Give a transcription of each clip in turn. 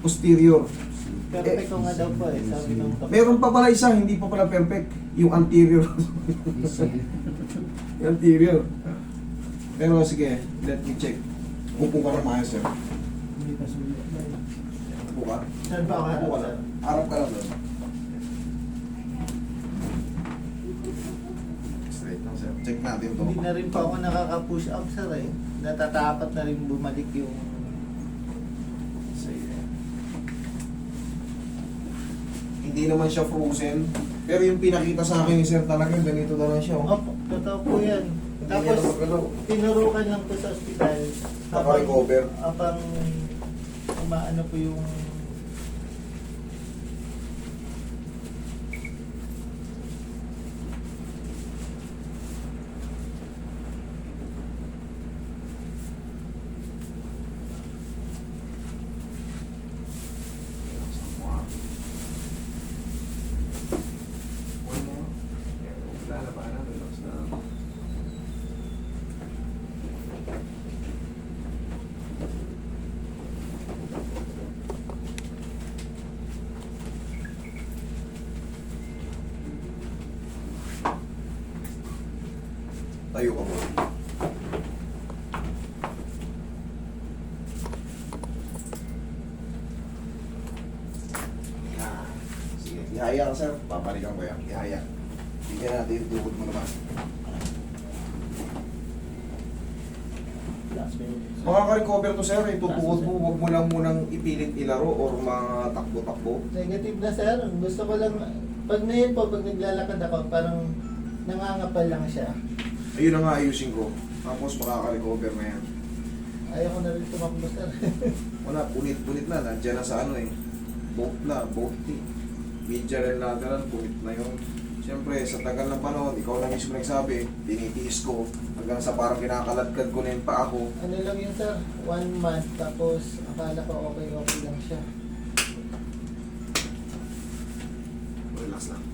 posterior. Perfect ko nga daw po eh, sabi ng doktor. Meron pa pala isa, hindi pa pala perfect. Yung anterior. yung anterior. Pero sige, let me check. Upo ka na maayos, sir. Hindi pa sulit. Upo ka. Saan ba ako Upo ka na. Harap ka lang doon. Straight lang, sir. Check natin to. Hindi na rin po ako nakaka-push up sir eh. Natatapat na rin bumalik yung... Sige. Hindi naman siya frozen. Pero yung pinakita sa akin ni sir talaga, ganito na lang siya. Oh. Opo, totoo po yan. Hindi Tapos, niya na magalaw. tinurukan lang po sa ospital. Naka-recover. Habang umaano po yung... Tayo ka muna. Sige, ihaya ka sir. Papalikan ko yan. Ihaya. Bigyan natin yung tuhod mo naman. Makaka-recover to sir. Ito tuhod mo. Huwag mo lang munang ipilit ilaro or mga takbo-takbo. Negative na sir. Gusto ko lang... Pag ngayon po, pag naglalakad ako, parang nangangapal lang siya. Ayun na nga ayusin ko. Tapos makaka-recover na yan. Ayaw ko na rin tumakbo sir. Wala, punit-punit na. Nandiyan na sa ano eh. Both na, both team. Medial and lateral, punit na yun. Siyempre, sa tagal ng panahon, ikaw na mismo nagsabi, tinitiis ko. Hanggang sa parang kinakaladkad ko na yung paa ko. ano lang yun sir, one month, tapos akala ko okay, okay lang siya. Relax lang.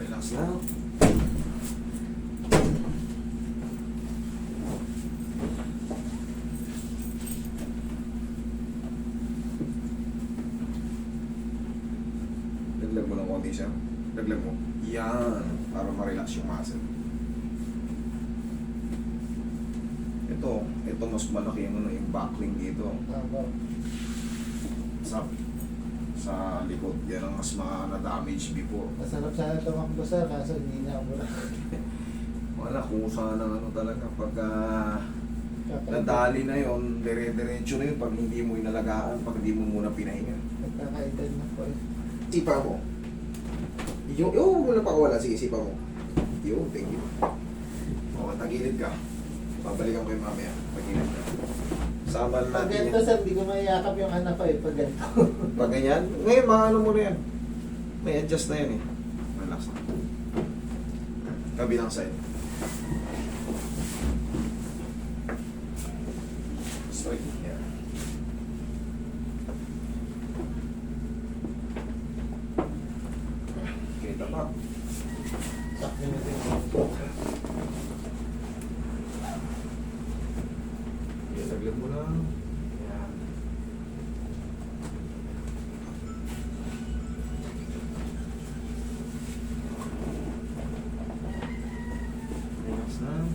Relax lang. Siya. Laglag mo. Yan. Para ma-relax yung muscle. Ito, ito mas malaki yung, ano, yung backling dito. Sa, sa likod. Yan ang mas na-damage before. Masarap sana tumakbo sir, kaso hindi na ako Wala, kusa ng ano talaga. Pagka Kakaiba. nadali na yon dire-diretso na yun pag hindi mo inalagaan, pag hindi mo muna pinahinga. Nagkakaedad na po eh. Sipa mo. Yung, yung huwag mo na pakawala. Sige, sipa mo. Yung, thank you. O, tagilid ka. Babalikan ko yung mamaya. Tagilid ka. Sama Pag natin ganito yan. sir, di ko mayakap yung anak ko eh, pag ganito. Pag ganyan, ngayon, maano mo na yan. May adjust na yan eh. Relax na. Kabilang side. Straight. Yeah. Kita pa. Sakto na ito. Yeah, saglit mo lang. Yan. Relax lang.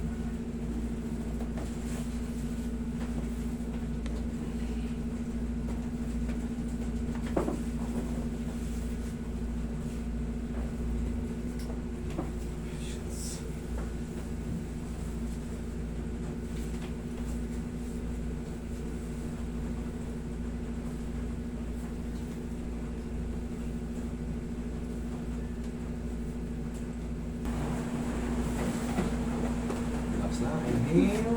Relax lang. Inhale.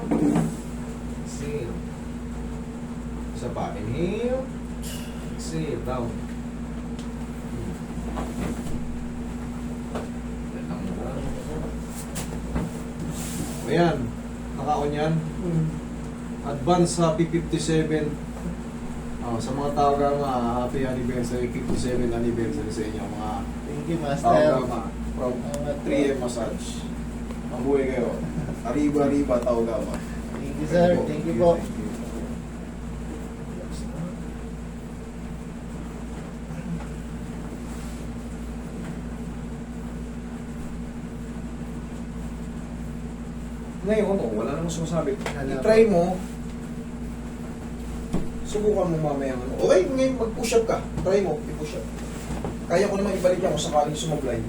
Exhale. Isa pa. Inhale. Exhale. Down. Ayan. Naka-on yan. Hmm. Advance sa P57. Oh, sa mga tao nga, happy anniversary, 57 anniversary sa inyo mga Thank you, tao Master. nga. from Salamat po. 3M Massage. Mabuhay kayo. Arriba, arriba, tao gama. Thank you, sir. Thank you po. Thank you. Ngayon, oh, wala namang sumasabi. I-try mo. Subukan mo mamaya. ano. Okay, ngayon mag-push up ka. Try mo, i-push up. Kaya ko naman ibalik yan kung sakaling sumablay.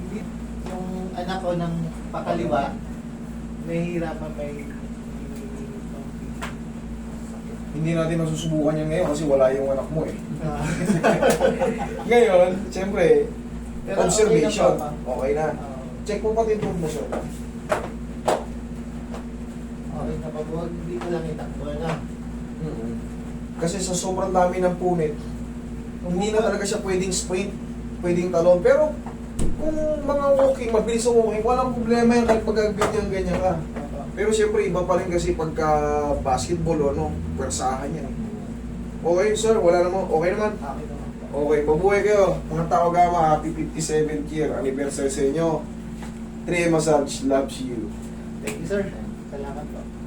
Yung anak ko ng pakaliwa, nahihirapan may Hindi natin masusubukan yan ngayon kasi wala yung anak mo eh. Ah. Ngayon, siyempre, Pero observation. okay na po, Okay na. Ah, Check mo pati itong motion. okay na pa po. Hindi ko lang itakbo na. Kasi sa sobrang dami ng punit, hindi na talaga siya pwedeng sprint, pwedeng talon. Pero kung mga walking, mabilis ang walking, walang problema yan kahit pag ganyan-ganyan ka. Pero siyempre, iba pa rin kasi pagka basketball o ano, pwersahan yan. Okay, sir, wala naman. Okay naman. Okay mabuhay kayo. Mga tao gama, happy 57th year anniversary sa inyo. 3 Massage loves you. Thank you, sir. Salamat po.